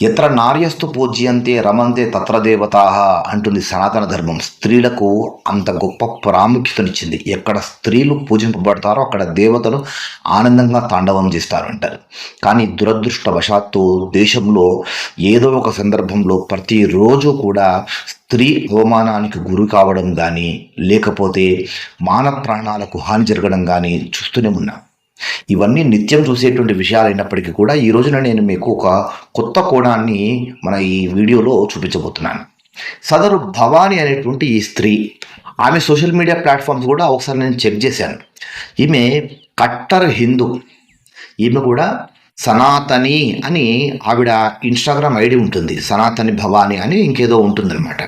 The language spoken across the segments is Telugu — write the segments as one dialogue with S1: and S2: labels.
S1: ఎత్ర నార్యస్తు పూజ్యంతే రమంతే తత్ర దేవతా అంటుంది సనాతన ధర్మం. స్త్రీలకు అంత గొప్ప ప్రాముఖ్యతనిచ్చింది. ఎక్కడ స్త్రీలు పూజింపబడతారో అక్కడ దేవతలు ఆనందంగా తాండవం చేస్తారు అంటారు కానీ దురదృష్టవశాత్తు దేశంలో ఏదో ఒక సందర్భంలో ప్రతిరోజు కూడా స్త్రీ అవమానానికి గురి కావడం కానీ లేకపోతే మానవ ప్రాణాలకు హాని జరగడం కానీ చూస్తూనే ఉన్నాం. ఇవన్నీ నిత్యం చూసేటువంటి విషయాలు అయినప్పటికీ కూడా ఈ రోజున నేను మీకు ఒక కొత్త కోణాన్ని మన ఈ వీడియోలో చూపించబోతున్నాను. సదరు భవాని అనేటువంటి ఈ స్త్రీ ఆమె సోషల్ మీడియా ప్లాట్ఫామ్స్ కూడా ఒకసారి నేను చెక్ చేశాను. ఈమె కట్టర్ హిందూ. ఈమె కూడా సనాతని అని ఆవిడ ఇన్స్టాగ్రామ్ ఐడి ఉంటుంది. సనాతని భవాని అని ఇంకేదో ఉంటుందన్నమాట.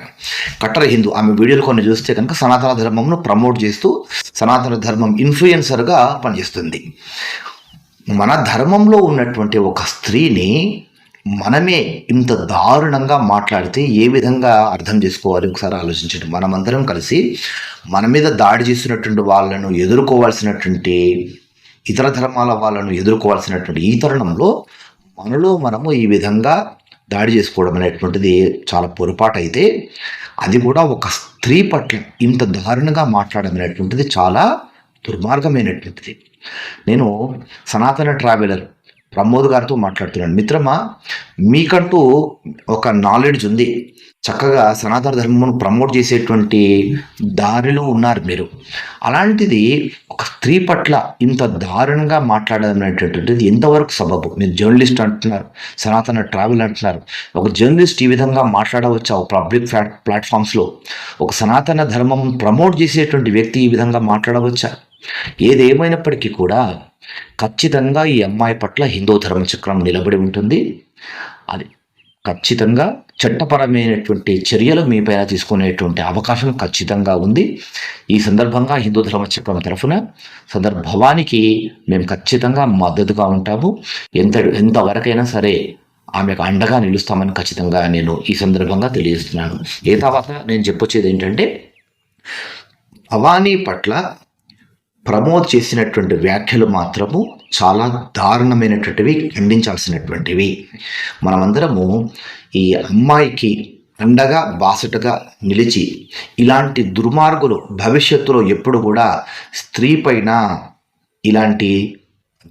S1: కట్టర్ హిందూ ఆమె వీడియోలు కొన్ని చూస్తే కనుక సనాతన ధర్మంను ప్రమోట్ చేస్తూ సనాతన ధర్మం ఇన్ఫ్లుయెన్సర్గా పనిచేస్తుంది. మన ధర్మంలో ఉన్నటువంటి ఒక స్త్రీని మనమే ఇంత దారుణంగా మాట్లాడితే ఏ విధంగా అర్థం చేసుకోవాలి? ఒకసారి ఆలోచించండి. మనమందరం కలిసి మన మీద దాడి చేస్తున్నటువంటి వాళ్ళను ఎదుర్కోవాల్సినటువంటి ఇతర ధర్మాల వాళ్ళను ఎదుర్కోవాల్సినటువంటి ఈ తరుణంలో మనలో మనము ఈ విధంగా దాడి చేసుకోవడం అనేటువంటిది చాలా పొరపాటు అయితే అది కూడా ఒక స్త్రీ పట్ల ఇంత దారుణంగా మాట్లాడడం అనేటువంటిది చాలా దుర్మార్గమైనటువంటిది. నేను సనాతన ట్రావెలర్ ప్రమోద్ గారితో మాట్లాడుతున్నాడు. మిత్రమా మీకంటూ ఒక నాలెడ్జ్ ఉంది. చక్కగా సనాతన ధర్మమును ప్రమోట్ చేసేటువంటి దారిలో ఉన్నారు మీరు. అలాంటిది ఒక స్త్రీ పట్ల ఇంత దారుణంగా మాట్లాడడం అనేటటువంటిది ఎంతవరకు సబబు? మీరు జర్నలిస్ట్ అంటున్నారు సనాతన ట్రావెల్ అంటున్నారు. ఒక జర్నలిస్ట్ ఈ విధంగా మాట్లాడవచ్చా? ఒక పబ్లిక్ ప్లాట్ఫామ్స్లో ఒక సనాతన ధర్మం ప్రమోట్ చేసేటువంటి వ్యక్తి ఈ విధంగా మాట్లాడవచ్చా? ఏదేమైనప్పటికీ కూడా ఖచ్చితంగా ఈ అమ్మాయి పట్ల హిందూ ధర్మచక్రం నిలబడి ఉంటుంది. అది ఖచ్చితంగా చట్టపరమైనటువంటి చర్యలు మీ పైన తీసుకునేటువంటి అవకాశం ఖచ్చితంగా ఉంది. ఈ సందర్భంగా హిందూ ధర్మచక్రం తరఫున సందర్భవానికి మేము ఖచ్చితంగా మద్దతుగా ఉంటాము. ఎంత ఎంతవరకైనా సరే ఆమెకు అండగా నిలుస్తామని ఖచ్చితంగా నేను ఈ సందర్భంగా తెలియజేస్తున్నాను. ఏ తర్వాత నేను చెప్పొచ్చేది ఏంటంటే భవానీ పట్ల ప్రమోద్ చేసినటువంటి వ్యాఖ్యలు మాత్రము చాలా దారుణమైనటువంటివి ఖండించాల్సినటువంటివి. మనమందరము ఈ అమ్మాయికి అండగా బాసటగా నిలిచి ఇలాంటి దుర్మార్గులు భవిష్యత్తులో ఎప్పుడు కూడా స్త్రీ పైన ఇలాంటి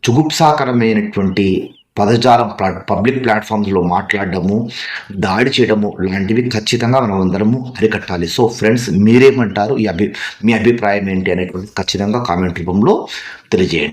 S1: జుగుప్సాకరమైనటువంటి పదజాలం ప్లా పబ్లిక్ ప్లాట్ఫామ్స్లో మాట్లాడడము దాడి చేయడము లాంటివి ఖచ్చితంగా మనం అందరము అరికట్టాలి. సో ఫ్రెండ్స్ మీరేమంటారు? ఈ అభి మీ అభిప్రాయం ఏంటి? అనేటువంటి ఖచ్చితంగా కామెంట్ రూపంలో తెలియజేయండి.